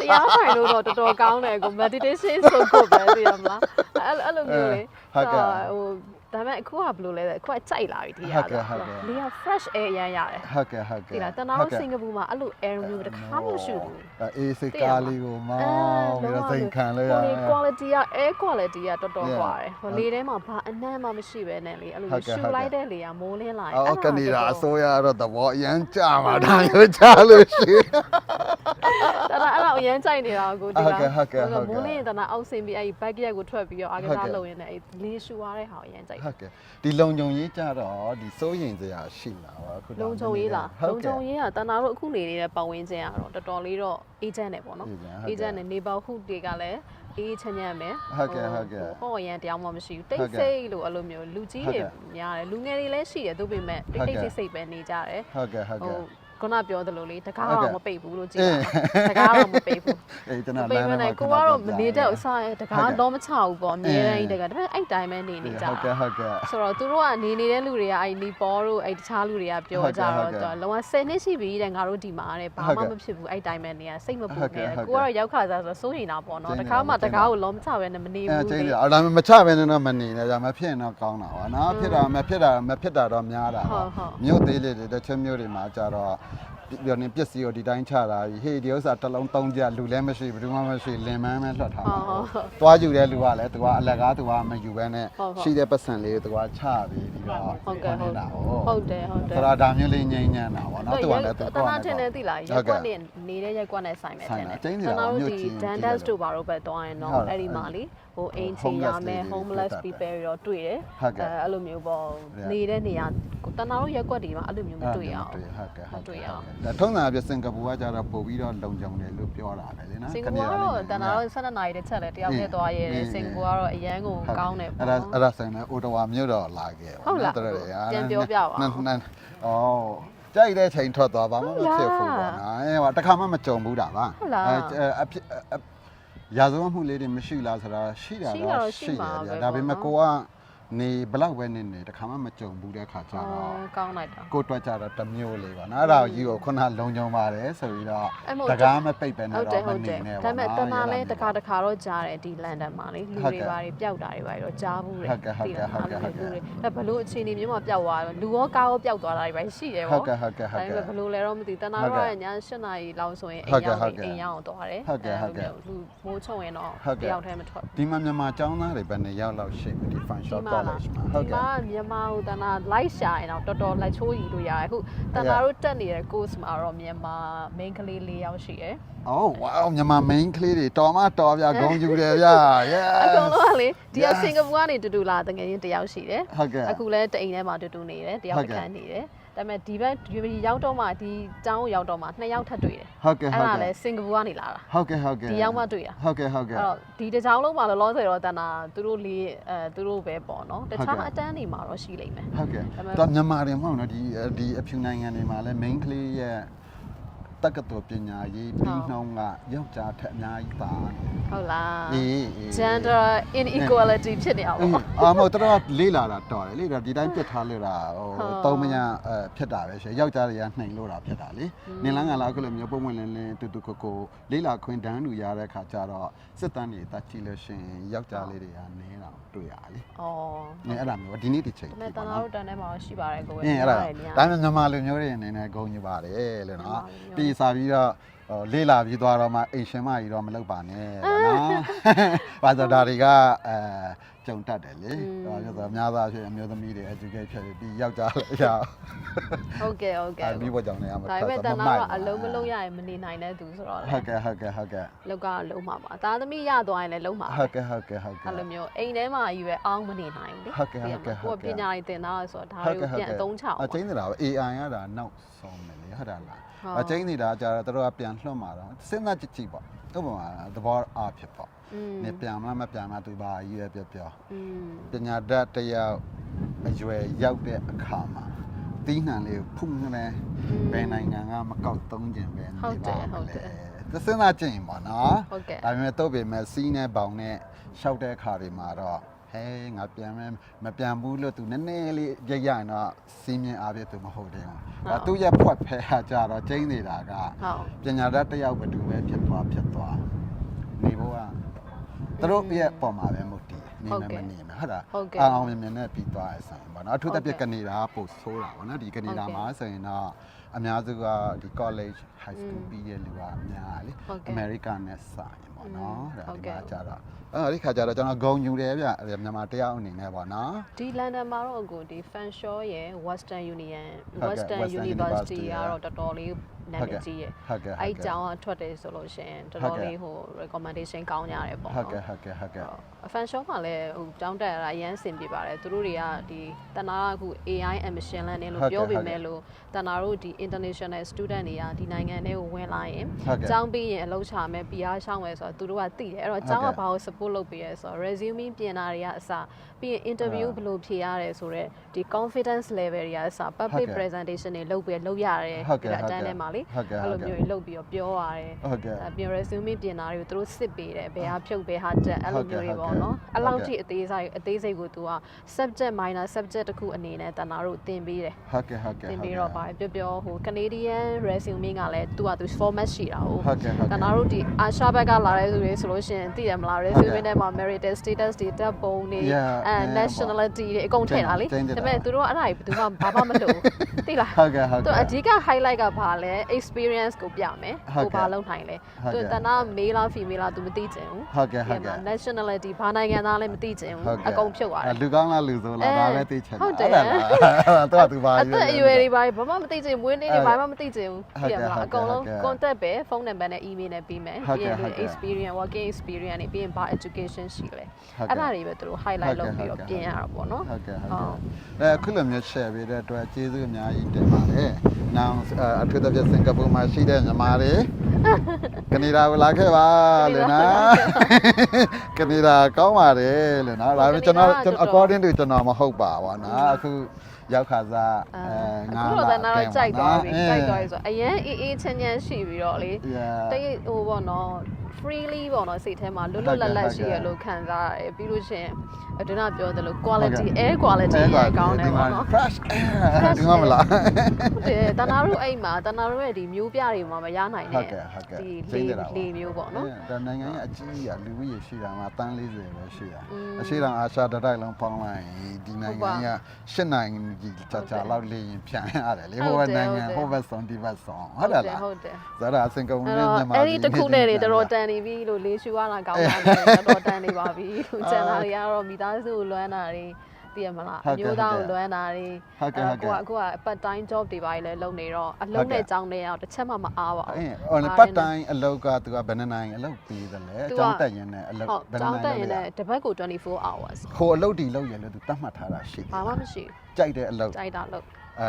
တရားထိုင်လို့တော့တော်တော်ကောင်းတယ်ကို meditation ဆိုဖို့ပဲသိရမလားအဲ့အဲ့လိုမျိုးလေဟုတ်ကဲ့ဟို ဒါပေမဲ့အခုကဘယ်လိုလဲဆိုအခုကကြိုက်လာပြီတရားဟုတ်ကဲ့ဟုတ်ကဲ့လေက fresh air အရင်ရတယ်ဟုတ်ကဲ့ဟုတ်ကဲ့ဒီလားတနာစင်ကာပူမှာအဲ့လို air မျိုးတစ်ခါမှမရှိဘူးအေးစိတ်ကားလေးကိုမောင်းပြီးတော့စိတ်ခံလို့ရတယ် quality က air quality ကတော်တော်ကွာတယ်ဟိုလေထဲမှာဘာအနံ့မှမရှိပဲနဲ့လေအဲ့လိုရှူလိုက်တဲ့လေကမိုးလင်းလာတယ်အော်ကနေဒါအစိုးရတော့သဘောအရန်ကြမှာဒါလည်းကြလို့ရှိတယ်ဒါအဲ့တော့အရန်ကြိုက်နေတာကိုဒီလားဟုတ်ကဲ့ဟုတ်ကဲ့ဟုတ်ကဲ့မိုးလင်းရင်တနာအောက်ဆင်းပြီးအဲ့ဒီ back yard ကိုထွက်ပြီးတော့အားကစားလုပ်ရင်းနဲ့အဲ့လေးရှူရတဲ့ဟာအရန်ကြိုက်ဟုတ်ကဲ့ဒီလုံကြုံရေးကြတော့ဒီစိုးရင်စရာရှိလာပါအခုလုံခြုံရေးလားဟုလုံတ်ခြုံကဲ့ရေးကတနာတို့အခုနေနေတဲ့ပတ်ဝန်းကျင်ကတော့တော်တော်လေးတော့ agent နဲ့ပေါ့နော် agent ဟုတ်ကဲ့ agent နဲ့ neighborhood တွေကလည်းအေးချမ်းချမ်းပဲဟုတ်ကဲ့ဟုတ်ကဲ့ဟောရန်တရားမှမရှိဘူးတိဟုတ်တ်ကဲ့ဆိတ်လို့အဲ့လိုမျိုးလူကြီးဟုတ်တွေကဲ့များတယ်လူငယ်တွေလည်းရှိတယ်သူပေမဲ့တိတ်ဟုတ်တိကဲ့တ်ဆိတ်ဆိတ်ပဲနေကြတယ်ဟုတ်ကဲ့ဟုတ်ကဲ့ ခုနပြောသလိုလေးတကားဟုတ်ကဲ့တော့မပိတ်ဘူးလို့ကြည့်အေးတာတကားတော့မပိတ်ဘူးအေးကျွန်မတော်ပိလတ်မ်းမထဲမှာနဲ့ကိုကတော့မနေတဲ့ဥစားတကားဟုတ်ကဲ့တော့မချဘူးပေါ့အမြဲတမ်းကြီးတကားဒါပေမဲ့အဲ့တိုင်းပဲနေနေကြဟုတ်ကဲ့တာဟုတ်ကဲ့ဆိုတော့သူတို့ကနေနေတဲ့လူတွေကအဲ့နီပေါ်တို့အဲ့တခြားလူတွေကပြောကြဟုတော့တ်ကဲ့သူကလုံးဝ10နှစ်ရှိပြီတဲ့ငါတို့ဒီမှာတဲ့ဘာဟုတ်မှကဲ့မဖြစ်ဘူးအဲ့တိုင်းပဲနေရစိတ်မပူဟုတ်ကဲ့နေဟုတ်ကဲ့ကိုကတော့ရောက်ခါစားဆိုစိုးရင်တာပေါ့နော်ကျတင်းနေခါမှတာတကားကိုလုံးမချပဲနဲ့မနေအဲဘူးကျင်းလေတယ်အဲ့ဒါမချပဲနဲ့တော့မနေနဲ့ဒါမဖြစ်ရင်တော့ကောင်းတာပါနော်ဖြစ်တာမဖြစ်တာမဖြစ်တာတော့များတာဟုပါတ်ဟုတ်မြို့သေးလေးတွေတစ်ချက်မြို့တွေမှာကြတော့ ပြောနေပစ္စည်းကိုဒီတိုင်းချတာကြီးဟေးဒီဥစ္စာတစ်လုံးသုံးကြလူလည်းမရှိဘူးဘူးမှမရှိလင်မန်းပဲလွှတ်ထားဟုတာတ်ဟုတ်ဟုတ်သွားယူတဲ့လူကလည်းသူကအလကားသူကမယူဘဲနဲ့ဟုတ်ဟုတ်ရှိတဲ့ပတ်စံလေးကိုသူကချပြီးပြီးတော့ဟုတ်ကဲ့ဟုတ်တာဟုတ်တယ်ဟုတ်တယ်ဆိုတော့ဒါမျိုးလေးငြိမ်းညမ်းတာပေါ့နော်သူကလည်းသူတနာထင်တယ်သိလားရက်ကွက်နဲ့နေတဲ့ရက်ကွက်နဲ့ဆိုင်မယ်ထင်တယ်ဆိုင်တာကျင်းနေတာတနာတို့မြို့ဒီကြီး dandas တို့ဘာလို့ပဲတွားရင်ဟုတ်တော့တယ်အဲ့ဒီမှာလေဟိုအိမ်ချ homeless ရမယ်တွေ homeless တွေ့ people တွေတော့တွေ့တယ်ဟုတ်ကဲ့အဲ့လိုမျိုးပေါ့ဟုတ်ကဲ့နေတဲ့နေရာတနာတို့ရက်ကွက်တွေမှာအဲ့လိုမျိုးမတွေ့ရအောင်ဟုတ်ကဲ့ဟုတ်မတွေ့ကဲ့ရအောင်ဒါထုံးစံအပြစင်ကာပူကကြတော့ပို့ပြီးတော့လုံခြုံတယ်လို့ပြောတာပဲလေနော်စင်ကာပူကတော့တနာတို့12နာရီတစ်ချက်လဲတယောက်တည်းသွားရဲတယ်စင်ကာပူကတော့အရန်ကိုကောင်းတယ်အဲ့ပေါ့ဒါအဲ့ဒါဆိုင်နဲ့အိုတဝါမြို့တော့လာခဲ့ဟုတ်လားတော်တော်ရပြန်ပြောပြပါဦးနန်းနန်းဩကြိုက်တဲ့ချိန်ထွက်သွားပါမမဖြစ်ဘူးပေါ့နော်အဲဟိုတခါမှမကြုံဘူးတာပါဟုတ်လားအဲအဖြစ်အ ရာဇဝတ်မှုလေးတွေမရှိလားဆိုတာရှိတာရှိတာတော့တော့ရှိရှိမှာတယ်ပဲဗျာဒါပေမဲ့ပေါ့ကိုနော်က နေဘလောက်ပဲနေနေတခါမှမကြုံဘူးတဲ့ခါကျတော့အော်ကောင်းလိုက်တာကိုတွက်ကြတော့တစ်မျိုးလေးပါနော်အဲ့ဒါကိုကြီးကိုခုနလုံကြုံပါတယ်ဆိုပြီးတော့အဲ့မို့တကားမပိတ်ပဲဟုနဲ့တ်တယ်တော့မဟုတ်နေတယ်နဲ့ဒါပေါ့ပေမဲ့နော်တနာလဲအဲ့တဒါခါတခါတော့ကြားတယ်ဒီလန်ဒန်မှာလေလူဟုတ်တွေကဲ့ဘာတွေပျောက်တာတွေဘာတွေတော့ကြားဘူးတယ်ဟုတ်ကဲ့ဟုတ်ကဲ့ဟုတ်ကဲ့သိလားဟုတ်ကဲ့လူတွေဒါဘလို့အခြေအနေမျိုးမှာပျောက်သွားတယ်လူရောကားရောပျောက်သွားတာတွေပဲရှိတယ်ဟုတ်ပေါ့ကဲ့ဟုတ်ကဲ့ဟုတ်ဒါပေကဲ့မဲ့ဘလို့လဲတော့မသိတနာဟုတ်ကဲ့တော့ည7နာရီလောက်ဆိုရင်ဟုအိတ်မ်ကဲ့ရောက်ဟုတ်ကဲ့အိမ်ရောက်သွားတယ်ဟုတ်ကဲ့ဟုတ်ကဲ့လူမိုးချုံရင်တော့ဟုတ်တကဲ့ယောက်တည်းမထွက်ဘူးဒီမှာမြန်မာကျောင်းသားတွေဘယ်နှစ်ယောက်လောက်ရှိမလဲဒီ Fun ဒီ Shop မှာလား College မှာဒီဟုတ်ကဲ့မှာမြန်မာဟိုတနာလိုက်ရှာရင်တော့တော်တော်လက်ချိုးရီလို့ရတယ်အခုတနာတို့တက်နေတဲ့ course မှာတော့မြန်မာ main ကလေး၄ယောက်ရှိတယ်အော်ဝါမြန်မာ main ကလေးတွေတော်မတော်ဗျာဂုံယူတယ်ဗျာ yes အကုန်လုံးကလေဒီက Yes စင်ကာပူကနေတူတူလာတကယ်ချင်းတယောက်ရှိတယ်ဟုတ်ကဲ့အခုလည်းတအိမ်ထဲမှာတူတူနေတယ်တယောက်ဟုတ်တကဲ့ကန်းနေတယ် ဒါပေမဲ့ဒီဘက်ဒီရောက်တော့မှဒီကျောင်းကိုရောက်တော့မှနှစ်ယောက်ထပ်တွေ့တယ်ဟုတ်ကဲ့အဲ့ဟုတ်ဒါကဲ့လည်းစင်ကာပူကနေလာတာဟုတ်ကဲ့ဟုတ်ကဲ့ဒီရောက်မှတွေ့တာဟုတ်ကဲ့ဟုတ်ကဲ့အဲ့တော့ဒီတစ်ကြောင်လုံးမှာလောလောဆယ်တော့တန်တာသူတို့လေးအဲသူတို့ပဲပေါ့နော်တဟုတ်ခြားကဲ့အတန်းတွေမှာတော့ရှိလိမ့်မယ်ဟုတ်ကဲ့ဒါပေမဲ့တော့မြန်မာတွေမဟုတ်နော်ဒီဒီအဖြူနိုင်ငံတွေမှာလည်း main ကလေးရဲ့ တက္ကသိုလ်ပညာရေးပြီးနှောင်းကယောက်ျားထက်အများကြီးပါနေဟုတ်လားအေးအေး gender inequality ဖြစ်နေအောင်အေးပေါ့အာမဟုတ်တော့လေးလာတာတော်တယ်လေဒါဒီတိုင်းပြစ်ထားလို့တာဟိုဟုတ်သုံးမညာအဲဖြစ်တာပဲရှင်ယောက်ျားတွေကနှိမ်လို့တာဖြစ်တာလေနင်လန်းကလာအခုလိုမျိုးပုံဝင်လင်းလင်းတူတူကိုကိုလေးလာခွင်းတန်းလူရတဲ့ခါကျတော့စစ်တမ်းတွေတက်ကြည့်လို့ရှင်ယောက်ျားလေးတွေကနေတာတွေ့ရလေဩနေအဲ့ဒါမျိုးဒီနေ့ဒီချိန်ဒါပေမဲ့တန်တာတို့တန်ထဲမှာတော့ရှိပါတယ်ကိုယ်အင်းအဲ့ဒါရတယ်များဒါပေမဲ့မြန်မာလူမျိုးတွေအနေနဲ့ဂုဏ်ယူပါတယ်လို့မြန်မာနော်လူမျိုးပြီးစားပြီးတော့ဟိုလေးလာပြီးသွားတော့မှအိမ်ရှင်မကြီးတော့မလုပ်ပါနဲ့ပေါ့နော်။ဘာသာဒါတွေကအဲကြုံတတ်တယ်လေ။ဟောပြောတော့အများသားဖြစ်အမျိုးသမီးတွေ educate ဖြစ်ပြီးယောက်ျားလည်းရအောင်ဟုတ်ကဲ့ဟုတ်။ကဲ့အဲပြီးပေါ်ကြောင့်လည်းအမဒါပေမဲ့တန်တာတော့အလုံးမလုံးရရင်မနေနိုင်တဲ့သူဆိုတော့လေဟုတ်ကဲ့ဟုတ်ကဲ့ဟုတ်ကဲ့လောက်ကလုံးမှာပါသားသမီးရသွားရင်လည်းလုံးမှာဟုတ်ကဲ့ဟုတ်ကဲ့ဟုတ်ကဲ့အဲ့လိုမျိုးအိမ်ထဲမှာကြီးပဲအောင်းမနေနိုင်ဘူးလေဟုတ်ကဲ့ဟုတ်ကဲ့ဟုတ်ကဲ့ကိုယ်ပညာရေးသင်တာဆိုတော့ဒါတွေကိုပြန်အသုံးချအောင်အပေါ့ချင်းနေတာပဲ AI ရတာနောက်ဆုံးတယ်လေဟုတ်တယ်လားဟုတ် အကျင်းနေတာကြာတော့တို့ကပြန်လွှတ်มาတော့စဉ်းစားကြည့်ကြည့်ပေါ့ဥပမာသဘောအားဖြစ်ပေါ့နေပြန်မလားမပြန်လားသူပါရည်ရပြပြောပညာတတ်တယောက်အရွယ်ရောက်တဲ့အခါမှာတီးနှံလေးဖုန်နေဘယ်နိုင်ငံကမကောက်သုံးခြင်းပဲနေပါဟုတ်တယ်ဟုတ်တယ်သစင်းသားကျင်ပါနော်ဟုတ်ကဲ့ဒါပေမဲ့တုတ်ပေမဲ့စီးနဲ့ပေါင်နဲ့ရှောက်တဲ့အခါတွေမှာတော့ ဟဲငါပြန်မယ်မပြန်ဘူးလို့သူနည်းနည်းလေးကြည့်ရရင်တော့စီးမြင်အားပြသူမဟုတ်တယ်။ဒါသူ့ရဲ့ဖွက်ဖဲဟာကြတော့ကျင်းနေတာကဟုတ်ပညာတတ်တစ်ယောက်ဘယ်သူပဲဖြစ်သွားဖြစ်သွားနေဖို့ကသူတို့ရဲ့ပုံမှာပဲမဟုတ်တည်နေမယ်မနေမယ်ဟုတ်လားဟုတ်ကဲ့အောင်အောင်မြင်မြင်နဲ့ပြီးသွားရဆိုင်ပေါ့နော်အထူးသဖြင့်ဟုတ်ကဲ့ကနေဒါကပို့ဆိုးတာပေါ့နော်ဒီကနေဒါဟုတ်ကဲ့မှာဆိုရင်တော့အများစုကဒီ college high school อืมပြီးတဲ့လူကအများလေဟုတ်ကဲ့ America နဲ့စာရင် ပေါ့နော်อืมဒါဟုတ်ဒီကဲ့မှာကြတော့အဲ့ဒီခါကျတော့ကျွန်တော်ဂုံယူတယ်ဗျအဲ့ဒါမြန်မာတရားအနေနဲ့ပေါ့နော်ဒီလန်ဒန်မှာတော့အခုဒီ Fanshawe ရဲ့ Western Union ဟုတ်ကဲ့ Western Western University University ကတော့တော်တော်လေးနာမည်ကြီးရဲ့ဟုတ်ကဲ့ဟုတ်ကဲ့အဲ့ဒီကျောင်းကထွက်တယ်ဆိုလို့ရှိရင်တော်တော်လေးဟို recommendation ကောင်းကြတယ်ပေါ့ဟုတ်ကဲ့ဟုတ်ကဲ့ဟုတ်ကဲ့အဖန်ရှော့မှာလည်းဟိုကျောင်းတက်ရတာအရန်အဆင်ပြေပါတယ်သူတို့တွေကဒီတနာကအခု AI and machine learning လို့ဟုတ်ကဲ့ပြောပေဟုတ်ကဲ့မဲ့လို့တနာတို့ဒီ international student တွေကဒီနိုင်ငံထဲကိုဝင်လာရင်ဟုတ်ကဲ့ကျောင်းပြီးရင်အလုပ်ချမယ် PR ရှောင်းမယ်ဆိုတော့သူတို့ကသိတယ်အဲ့တော့ကျောင်းကဟုတ်ကဲ့ဘာကို support လုပ်ပေးရဲဆိုတော့ resume ပြင်တာတွေကအစပြီးရင် interview ဟုတ်ဘယ်လိုဖြေရတယ်ဆိုတော့ဒီ confidence level တွေကအစ public ဟုတ်ကဲ့ presentation တွေလုပ်ပြီးလုပ်ရတယ်ဟုတ်ကဲ့အတန်းထဲမှာလေဟုတ်ကဲ့အဲ့လိုဟုတ်ကဲ့မျိုးတွေလုပ်ပြီးတော့ပြောရတယ်ဟုတ်ကဲ့အပြင် resume ပြင်တာတွေကိုသူတို့စစ်ပေးတယ်ဘယ်ဟာဖြုတ်ဘယ်ဟာတက်အဲ့လိုမျိုးတွေပေါ့နော်ဟုတ်ကဲ့အဲ့လောက်ထိအသေးစိတ်အသေးစိတ်ကိုသူက subject minor subject တစ်ခုအနေနဲ့တနာတို့သင်ပေးတယ်ဟုတ်ကဲ့ဟုတ်ကဲ့သင်ဟုတ်ပေးကဲ့တော့ပါပြောပြောဟို Canadian resume ကလည်းသူကသူ format ရှိတာဟုတ်ဟုတ်ကဲ့ဟုတ်တကဲ့နာတို့ဒီအာရှဘက်ကလာတဲ့သူတွေဆိုလို့ရှိရင်သိတယ်မလား resume ထဲမှာ merited status တွေတက်ပုံတွေ Yeah, အဲ yeah, nationality တွေအကုန်ထည့်တာလေကျင်းတယ်ဒါပေမဲ့သူတို့ကအဲ့ဒါတွေဘယ်သူမှဘာမှမလုပ်ဘူးသိလားဟုတ်ကဲ့ဟုတ်သူကဲ့အဓိက highlight ကဘာလဲ experience ကိုပြမယ်ဟုတ်ကိုကဲ့ဘာလုပ်နိုင်လဲဟုတ်သူကဲ့တနာ male လား female လား तू မသိချင်ဘူးဟုတ်ကဲ့ဟုတ်ဒီကဲ့မှာ nationality ဘာနိုင်ငံသားလဲမသိချင်ဘူးဟုတ်ကဲ့အကုန်ဖြုတ်သွားတယ်လူကောင်းလားလူဆိုးလားအဲဒါပဲသိချင်ဟုတ်တယ်လားတော့သူပါအသက်အရွယ်တွေဘာဘာမှမသိချင်ဘူးမွေးနေ့တွေအဲဘာမှမသိချင်ဘူးဟုတ်သိရကဲ့မလားဟုတ်အကုန်လုံးကဲ့ contact ပဲဖုန်းနံပါတ်နဲ့ email နဲ့ပြီးမယ်ဟုတ်ပြီးကဲ့ရင်ဟုတ်ကဲ့ experience working experience နေပြီးရင်ဘာ education ရှိလဲဟုတ်ကဲ့အဲ့ဒါတွေပဲသူတို့ highlight ဟုတ်လုပ်ကဲ့ပြီးတော့ဟုတ်ကဲ့ပြင်ရတာပေါ့နော်ဟုတ်ကဲ့ဟုတ်ဟုတ်ကဲ့အဲခုလိုမျိုး share ပေးတဲ့အတွက်ကျေးဇူးအများကြီးတင်ပါတယ်။နောက်အထူးသဖြင့်စင်ကာပူမှာရှိတဲ့ညီမတွေကနေဒါကိုလာခဲ့ပါလို့နော်။ကနေဒါကောင်းပါတယ်လို့နော်။ဒါပေမဲ့ကျွန်တော်ကျွန်တော် according to ကျွန်တော်မဟုတ်ပါဘောနော်။အခုရောက်ခါစားအဲအဲငါအခုတော့တန်းတော့ကြိုက်သွားပြီအဲကြိုက်သွားပြီဆိုအရင်အေးအေးချမ်းချမ်းရှိပြီးတော့လေ Yeah တိတ်ဟိုပေါ့နော် freely ပေါ့နော်စိတ်ထဲမှာလွတ်လွတ်လပ်လပ်ရှိရလို့ခံစားရတယ်ပြီးလို့ရှရင်အတွင်းကပြောသလို quality air quality ရကောင်းတယ်ပေါ့နော် fresh air ဒီမှာမလားဟုတ်တယ်တနာတို့အိမ်မှာတနာတို့ရဲ့ဒီမျိုးပြတွေမှာမရနိုင်ဟုတ်တဲ့ကဲ့ဟုတ်ကဲ့ဒီကျင်းလေနေတာပါလေမျိုးပေါ့နော်ဒါနိုင်ငံရဲ့အကြီးကြီးကလူကြီးရှိတာမှာတန်း40ပဲရှိတာอืมအရှိတောင်အာရှတစ်တိုက်လုံးပေါင်းလိုက်ရင်ဒီနိုင်ငံကရှစ်နိုင်ငံကြီးကြာကြာလောက်လေရင်ပြန်ရတယ်လေဟုဟိုတ်ဘတယ်က်နိုင်ငံဟုတ်တယ်ဟိုဘက်ဆောင်ဒီဘက်ဆောင်ဟုတ်တယ်လားဟုတ်တယ်ဇာတာစင်ကာပူအဲ့နဲ့တော့မြန်မာအဲ့ဒီတစ်ခုနဲ့နေပြည်တော်တော်တန်နေပြီလို့လေးရှူရတာကောင်းတာလေတော်တော်တန်နေပါပြီလို့ကျန်တာတွေကတော့မိသားစုကိုလွမ်းတာတွေသိရမလားဟုတ်အကဲ့မျိုးသားဟုတ်ကိုကဲ့လွမ်းတာတွေဟုတ်ကဲ့ဟုတ်ကဲ့ကိုကအခုက part time job တွေပါလေလုပ်နေတော့အလုံးနဲ့ကြောင်းနေအောင်တစ်ချက်မှမအားပါအဲဘူးဟိုလေပတ်တိုင်းအလောက်ကသူကဘယ်နှစ်နိုင်ငံအလောက်ပေးတယ်လဲအသူကကြောင်းတက်ရင်လည်းအလောက်ဟုတ်ဘယ်ကြောနှစ်င်းနိုတက်င်ရင်ငံလည်းတစ်ပတ်ကို24 hours ဟိုအလောက်ဒီလောက်ရလဲသူတတ်မှတ်ထားတာရှိတယ်ဘာမှမရှိဘူးကြိုက်တဲ့အလောက်ကြိုက်တာလို့အဲ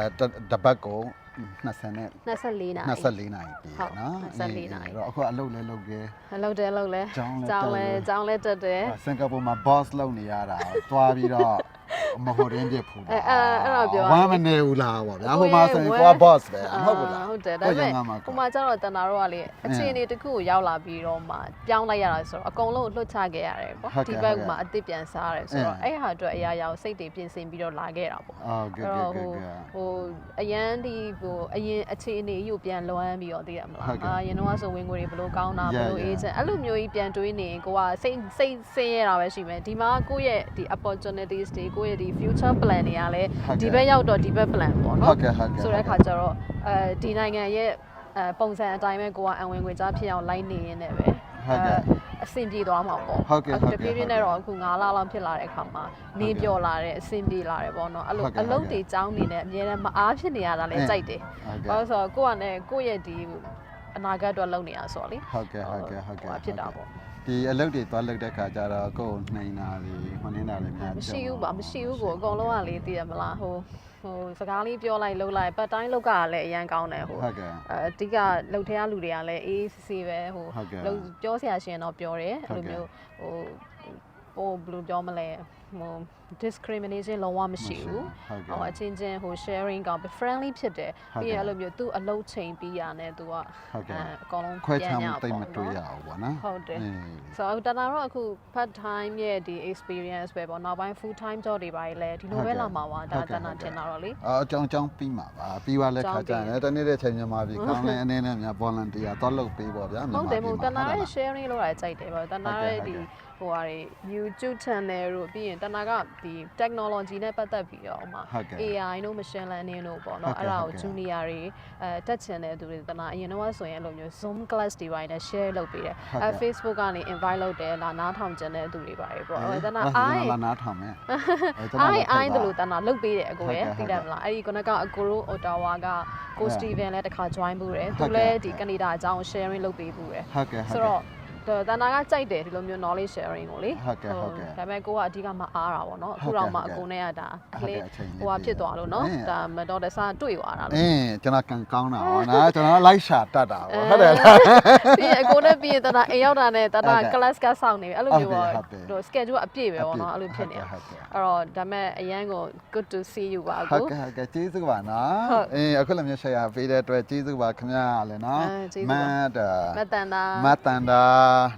တပတ်ကို 20နဲ့24နာရီ24နိုင်ပြီဟုတ်နော်24နာရီအဲ့တော့အခုအလုပ်လဲလုပ်ခဲ့လောက်တယ်လောက်လဲကျောင်းလဲကျောင်းလဲတက်လဲကျောင်းလဲတက်တယ်စင်ကာပူမှာ boss လုပ်နေရတာသွားပြီးတော့ မဟုတ်ရင်ပြဖူးတာအဲအဲအဲ့ဒါပြောရဝမ်းမနေဘူးလားဗောဗျာဟိုမှာဆိုရင်ကိုက boss ပဲမဟုတ်ဘူးလားဟုတ်တယ်ဒါပေမဲ့ဟိုဟိုမှာကျတော့တန်တာတော့ကလေအခြေအနေတစ်ခုကိုရောက်လာပြီးတော့မှပြောင်းလိုက်ရတာဆိုတော့အကုန်လုံးလွတ်ချခဲ့ရတယ်ပေါ့ဟုတ်ကဲ့ဒီဘက်ဟုတ်ကဲ့မှာအစ်စ်ပြန်စားရတယ်ဆိုတော့အင်းအဲ့ဟာအတွက်အရာရာကိုစိတ်တွေပြင်ဆင်ပြီးတော့လာခဲ့တာပေါ့အော် good အဲ့ good တော့ good ဟို good ဟိုအရန်ဒီဟိုအရင်အခြေအနေကြီးကိုပြန်လွှမ်းပြီးတော့သိရမလားဟုတ်ကဲ့အာရင်တော့ဆိုဝင်ငွေတွေဘလို့ကောင်းတာဘ Yeah, လို့ yeah. အေးချမ်းအဲ့လိုမျိုးကြီးပြန်တွေးနေရင်ကိုကစိတ်စိတ်ဆင်းရဲတာပဲရှိမယ်ဒီမှာကိုယ့်ရဲ့ဒီ opportunities တွေကိုယ့်ရဲ့ဒီ future plan တွေကလည်းဟုတ်ကဲ့ဒီဘက်ရောက်တော့ဒီဘက် plan ပေါ့နော်ဟုတ်ကဲ့ဟုတ်ကဲ့ဆိုတဲ့အခါကျတော့အဲဒီနိုင်ငံရဲ့အဲပုံစံအတိုင်းပဲကိုကအဝင်ငွေကြားဖြစ်အောင်လိုက်နေရင်းနဲ့ပဲဟုတ်ကဲ့အဆင်ပြေသွားမှာပေါ့ဟုတ်ကဲ့ဟုတ်ကဲ့တပြေးပြေးနဲ့တော့အခု9လလောက်ဖြစ်လာတဲ့အခါမှာနေပြော်လာတဲ့အဆင်ပြေလာတယ်ပေါ့နော်အဲ့လိုဟုတ်ကဲ့အလုပ်တွေကြောင်းနေနဲ့အများနဲ့မအားဖြစ်နေရတာလည်းကြိုက်တယ်ဟုတ်ကဲ့ဘာလို့ဆိုတော့ကိုကလည်းကိုယ့်ရဲ့ဒီအနာဂတ်အတွက်လုပ်နေရဆိုတော့လေဟုတ်ကဲ့ဟုတ်ကဲ့ဟုတ်ကဲ့ဟိုဖြစ်တာပေါ့ ဒီအလုပ်တွေသွားလုပ်တဲ့ခါကျတော့ကိုယ်နှိမ်တာတွေမနှင်းတာတွေများမရှိဘူးပါမရှိဘူးကိုအကုန်လုံးကလေသိရမလားဟိုဟိုစကားလေးပြောလိုက်လုပ်လိုက်ပတ်တိုင်းလောက်ကလည်းအရန်ကောင်းတယ်ဟိုဟုတ်ကဲ့အဲအဓိကလှုပ်ထဲကလူတွေကလည်းအေးစစ်စစ်ပဲဟိုဟုတ်ကဲ့ လှုပ်ပြောစရာရှင်တော့ပြောတယ်ဟုအဲ့တ်လိုကဲ့မျိုးဟိုဟိုဘယ်လိုပြောမလဲဟို discrimination လုံးဝမရှိဘူးဟုတ်ကဲ့ဟိုအချင်းချင်းဟို sharing ကောင်းပြီး friendly ဖြစ်တယ်ဟုတ်ကဲ့ပြီးရင်အဲ့လိုမျိုးသူအလုပ်ချိန်ပြီးရနဲ့သူကဟုတ်ကဲ့အကောင်လုံးခွဲခြားမှုပြန်တိတ်ရမပေါ့တွေ့ရနော်ဘူးပေါ့နော်ဟုတ်တယ်အေးဆိုတော့တနာတော့အခု part time ရဲ့ဒီ experience ပဲပေါ့နောက်ပိုင်း full time job တွေပါလေဒီလိုပဲလာမှာပါဒါတနာထင်တာတော့လေအော်အကြောင်းအကြောင်းပြီးမှာပါပြီးသွားလဲခါကြတယ်တနေ့တဲ့ချိန်မြန်မာပြည်ကောင်းလဲအနေနဲ့များ volunteer တော့လုပ်ပေးပေါ့ဗျာဟုတ်တယ်မို့တနာဟုတ်ရဲ့လား sharing လုပ်တာကြိုက်တယ်ပေါ့တနာဟုတ်ကဲ့ရဲ့ဒီဟုတ်ကဲ့ဟိုဟာတွေ YouTube channel တို့ပြီးရင်တနာကဒီ technology နဲ့ပတ်သက်ပြီးတော့ဥမာဟုတ်ကဲ့ AI တို့ machine learning တို့ပေါ့ဟုတ်နော်ကဲ့အဲ့ဒါဟုကိုတ်ကဲ့ junior တွေအဲတက်ချင်တဲ့သူတွေတနာအရင်တော့ဆိုရင်အဲ့လိုမျိုး Zoom class တွေပိုင်းနဲ့ share လုပ်ပေးတယ်ဟုတ်အဲကဲ့ Facebook ကနေ invite လုပ်တယ်လာနားထောင်ကျင်တဲ့သူတွေပါတယ်ပေါ့အဲ့တနာအဲ့အားလာနားထောင်မယ်အဲ့ကျွန်တော်အိုလည်းင်းအိုင်းဖိတတ်ပါလို့တနာလုတ်ပေးတယ်အကိုရဲ့ဟုတ်သိကဲ့တယ်မလားအဲ့ဒီခုနကအကိုရိုအိုတာဝါကကိုဟုတ်စတီဗန်လည်းတစ်ခါ join ဘူးတယ်ဟုတ်သူကဲ့လည်းဟုတ်ဒီကဲ့ကနေဒါအကြောင်း sharing လုပ်ပေးဘူးတယ်ဟုတ်ကဲ့ဟုတ်ဆိုကဲ့တော့ဒါ တနာကကြိုက်တယ်ဒီလိုမျိုး knowledge sharing ကိုလေဟုတ်ကဲ့ဟုတ်ကဲ့ဒါပေမဲ့ကိုကအဓိကမအားတာပေါ့နော်ဟုတ်ကဲ့အခုတော့မှဟုတ်ကဲ့အကိုနဲ့ကဒါကဟုတ်လေးကဲ့အချိန်လေးဟိုဟာဖြစ်သွားလို့နော်အင်းဒါမတော်တဆတွေ့သွားတာအလို့င်းကျွန်တော်ကန်ကောင်းတာဟောနော်ကျွန်တော်လိုက်ရှာတတ်တာဟောဟုတ်တယ်လားပြီးရင်အကိုနဲ့ပြီးရင်တနာအိမ်ရောက်တာနဲ့တနာဟုတ်ကဲ့ class ကစောင့်နေပြီအဲ့လိုမျိုးပေါ့ဟုတ်တယ်ဟုတ်တယ်ဟို schedule အပြည့်ပဲပေါ့နော်အဲ့လိုဖြစ်နေတာဟုတ်ကဲ့အဲ့တော့ဒါပေမဲ့အရန်ကို good to see you ပါအဟုတ်ကိုကဲ့ဟုတ်ကဲ့ကျေးဇူးပါနော်ဟုတ်အင်းအခုလည်းမျိုး share ပေးတဲ့အတွက်ကျေးဇူးပါခင်ဗျားလည်းနော်အဲကျေးဇူးပါမတ်တာမတန်တာမတ်တန်တာ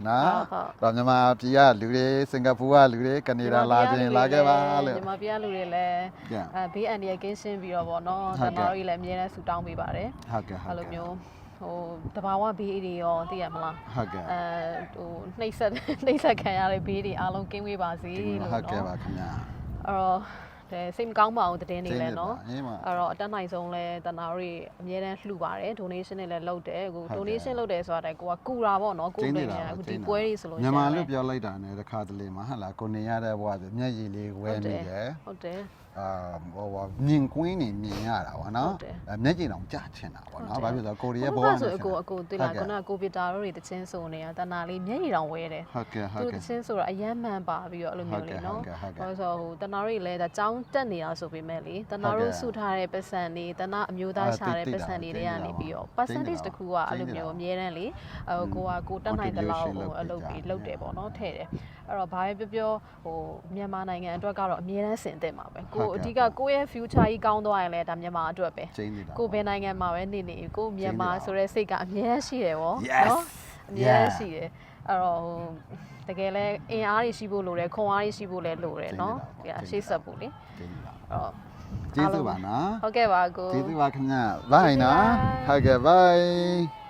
နော်ဟုတ်ဟုတ်တော့မြန်မာပြည်ကလူတွေစင်ကာပူကလူတွေကနေဒါလာခြင်းလာခဲ့ပါလို့ညီမပြလူတွေလည်းကြံအဲဘေးအန္တရာယ်ကင်းရှင်းပြီးတော့ဗောနော်ဟုတတ်ကဲ့နာတို့ကြီးလည်းအများနဲ့ဆူတောင်းပေးပါတယ်ဟုတ်ကဲ့ဟုတ်အဲ့လိုကဲ့မျိုးဟိုတဘာဝဘေးတွေရောသိရမလားဟုတ်ကဲ့အဲဟိုနှိမ့်ဆက်နှိမ့်ဆက်ခံရတဲ့ဘေးတွေအားလုံးကင်းဝေးပါစေလို့ဟုတ်ကဲ့နော်ပါခင်ဗျာအဲ့တော့ ဒါစိတ်မကောင်းပါဘူးတည်င်းနေလဲနော်အေးပါအဲ့တော့အတက်နိုင်ဆုံးလဲတနာတို့တွေအများတန်းလှူပါတယ် donation တွေလည်းလုပ်တယ်အခုဟုတ်ကဲ့ donation လုပ်တယ်ဆိုတာတိုင်ကိုကကူတာပေါ့နော်ကိုကျင်းယ်နေနေတာရအခုကျဒီင်းနေတာပွဲတွေဆိုလို့ရှိရင်မြန်မာလည်းလို့ပြောလိုက်တာနဲ့တစ်ခါတလေမှာဟာလာကိုနေရတဲ့ဘဝဆိုမျက်ရည်လေးဝဲနေတယ်ဟုတ်တယ် အာဟိုဟာမြင်ကွင်းနေမြင်ရတာပေါ့နော်ဟုတ်တယ်အဲမျက်ကြည်တောင်ကြာချင်တာပေါ့နော်ဟုတ်ဘာတယ်ဖြစ်လို့လဲဆိုတော့ကိုရီးယားဘဘဝဝနဲ့ဆိုအကိုအကိုတိလာဟုတ်ကဲ့ခုနကကိုဗစ်တာတို့တွေတချင်းဆိုနေတာတနာလေးမျက်ရည်တောင်ဝဲတယ်ဟုတ်ကဲ့ဟုသူတ်တကဲ့ချင်းဆိုတာအယမ်းမှန်ပါပြီးတော့အဲ့လိုမျိုးလေးနော်ဟုတ်ကဲ့ဟုတ်ကဲ့ဘာလို့ဆိုတော့ဟိုတနာတို့တွေလည်းဒါចောင်းတက်နေတာဆိုပေမဲ့လေတနာဟုတ်ကဲ့တို့စုထားတဲ့ပတ်စံတွေတနာအမျိုးသားအာရှာတဲ့တိပတ်တ်စံတိတွေတ်တွေတာကနေပြီးတော့တိတ်နေတာ percentage တစ်ခုကအဲ့လိုမျိုးအများတန်းလေဟိုကိုကကိုတက်နိုင်တဲ့လောက်ဟိုအလုပ်ပြီးလုပ်တယ်ပေါ့နော်ထည့်တယ်အဲ့တော့ဘာပဲပြောပြောဟိုမြန်မာနိုင်ငံအတွက်ကတော့အများတန်းစင်တဲ့မှာပဲကိုအဓိကကိုရဲ့ future ကြီးကောင်းသွားရင်လည်းဒါမြန်မာအတွက်ပဲကျင်းနေတာကိုဘယ်နိုင်ငံမှာပဲနေနေကိုမြန်မာဆိုတဲ့စိတ်ကအများကြီးရှိတယ်ဗော Yes နော်အများကြီး Yeah ရှိတယ်အဲ့တော့ဟိုတကယ်လဲအင်အားတွေရှိဖို့လိုတယ်ခွန်အားတွေရှိဖို့လည်းလိုတယ်နော်ကျင်းနေတာပေါ့ဒီရှေ့ဆက်ဖို့လေကျင်းနေတာအဲ့တော့ကျေးဇူးပါနော်ဟုတ်ကဲ့ပါကိုကျေးဇူးပါခင်ဗျာဘိုင်နော်ဟုတ်ကဲ့ဘိုင်